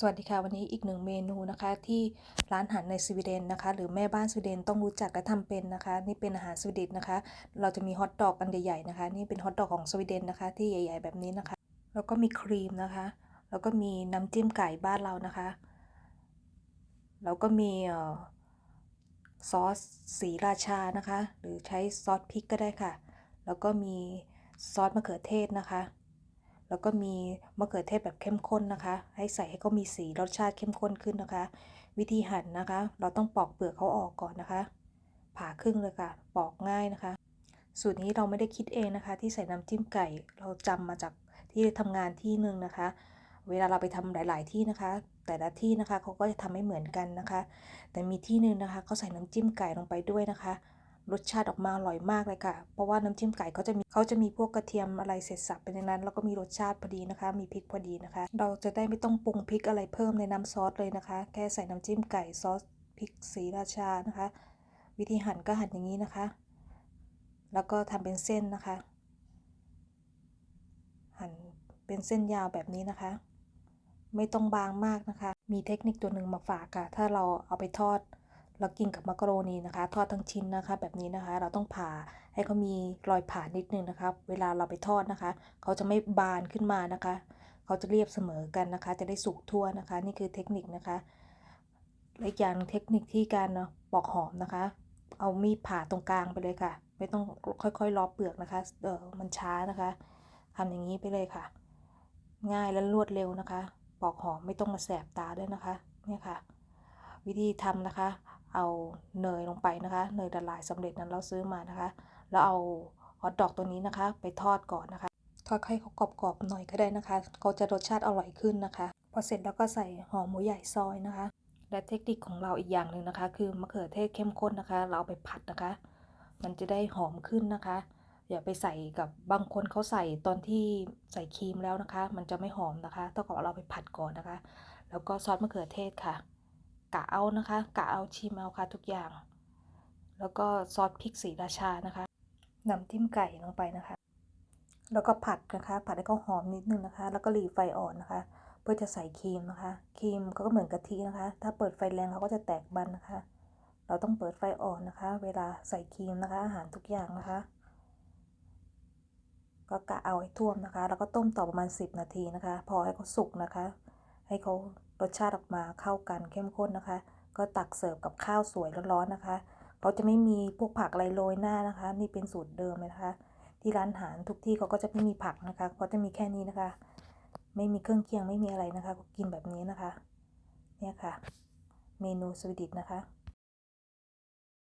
สวัสดีค่ะ วันนี้อีกหนึ่งเมนูนะคะที่ร้านอาหารในสวีเดนนะคะ หรือแม่บ้านสวีเดนต้องรู้จักและทำเป็นนะคะ นี่เป็นอาหารสวีเดนนะคะ เราจะมีฮอทดอกอันใหญ่ๆนะคะ นี่เป็นฮอทดอกของสวีเดนนะคะ ที่ใหญ่ ๆ แบบนี้นะคะ แล้วก็มีครีมนะคะ แล้วก็มีน้ำจิ้มไก่บ้านเรานะคะ แล้วก็มีซอสสีราชานะคะ หรือใช้ซอสพริกก็ได้ค่ะ แล้วก็มีซอสมะเขือเทศนะคะ แล้วก็มีมะเขือเทศแบบเข้มข้นนะคะ ให้ใส่ให้เขามีสีรสชาติเข้มข้นขึ้นนะคะ วิธีหั่นนะคะ เราต้องปอกเปลือกเขาออกก่อนนะคะ ผ่าครึ่งเลยค่ะ ปอกง่ายนะคะ สูตรนี้เราไม่ได้คิดเองนะคะ ที่ใส่น้ำจิ้มไก่เราจำมาจากที่ทำงานที่หนึ่งนะคะ เวลาเราไปทำหลาย ๆ ที่นะคะ แต่ละที่นะคะเขาก็จะทำไม่เหมือนกันนะคะ แต่มีที่หนึ่งนะคะเขาใส่น้ำจิ้มไก่ลงไปด้วยนะคะ รสชาติออกมาอร่อยมากเลยค่ะ เพราะว่าน้ำจิ้มไก่เขาจะมีเขาจะมีพวกกระเทียมอะไรเสร็จสับไปในนั้น แล้วก็มีรสชาติพอดีนะคะ มีพริกพอดีนะคะ เราจะได้ไม่ต้องปรุงพริกอะไรเพิ่มในน้ำซอสเลยนะคะ แค่ใส่น้ำจิ้มไก่ซอสพริกสีราชานะคะ วิธีหั่นก็หั่นอย่างนี้นะคะ แล้วก็ทำเป็นเส้นนะคะ หั่นเป็นเส้นยาวแบบนี้นะคะ ไม่ต้องบางมากนะคะ มีเทคนิคตัวหนึ่งมาฝากค่ะ ถ้าเราเอาไปทอด แล้วกินกับมักกะโรนีนะคะ ทอดทั้งชิ้นนะคะ แบบนี้นะคะ เราต้องผ่าให้เขามีรอยผ่านิดนึงนะคะ เวลาเราไปทอดนะคะ เขาจะไม่บานขึ้นมานะคะ เขาจะเรียบเสมอกันนะคะ จะได้สุกทั่วนะคะ นี่คือเทคนิคนะคะและอีกอย่างเทคนิคที่การปอกหอมนะคะ เอามีดผ่าตรงกลางไปเลยค่ะ ไม่ต้องค่อยๆล้อเปลือกนะคะเออมันช้านะคะทำอย่างนี้ไปเลยค่ะ ง่ายและรวดเร็วนะคะ ปอกหอมไม่ต้องมาแสบตาด้วยนะคะ เนี่ยค่ะ วิธีทำนะคะ เอาเนยลงไปนะคะ เนยละลายสำเร็จนั้นเราซื้อมานะคะ แล้วเอาฮอทดอกตัวนี้นะคะ ไปทอดก่อนนะคะ ทอดให้เขากรอบๆหน่อยก็ได้นะคะเขาจะรสชาติอร่อยขึ้นนะคะ พอเสร็จแล้วก็ใส่หอมหมูใหญ่ซอยนะคะ และเทคนิคของเราอีกอย่างหนึ่งนะคะ คือมะเขือเทศเข้มข้นนะคะ เราเอาไปผัดนะคะ มันจะได้หอมขึ้นนะคะอย่าไปใส่กับบางคนเขาใส่ตอนที่ใส่ครีมแล้วนะคะ มันจะไม่หอมนะคะต้องกับเราไปผัดก่อนนะคะ แล้วก็ซอสมะเขือเทศค่ะ กะเอานะคะกะเอาชิมเอาค่ะทุกอย่าง แล้วก็ซอสพริกสีราชานะคะน้ำจิ้มไก่ลงไปนะคะ แล้วก็ผัดนะคะ ผัดให้เขาหอมนิดนึงนะคะ แล้วก็หลีไฟอ่อนนะคะ เพื่อจะใส่ครีมนะคะครีมก็เหมือนกะทินะคะ ถ้าเปิดไฟแรงเขาก็จะแตกมันนะคะ เราต้องเปิดไฟอ่อนนะคะ เวลาใส่ครีมนะคะ อาหารทุกอย่างนะคะก็กะเอาให้ท่วมนะคะ แล้วก็ต้มต่อประมาณ 10 นาทีนะคะ พอให้เขาสุกนะคะ ให้เขา รสชาติออกมาเข้ากันเข้มข้นนะคะ ก็ตักเสิร์ฟกับข้าวสวยร้อนๆนะคะเขาจะไม่มีพวกผักอะไรโรยหน้านะคะ นี่เป็นสูตรเดิมเลยนะคะ ที่ร้านอาหารทุกที่เขาก็จะไม่มีผักนะคะเขาจะมีแค่นี้นะคะ ไม่มีเครื่องเคียงไม่มีอะไรนะคะก็กินแบบนี้นะคะ เนี่ยค่ะ เมนูสวีดิชนะคะ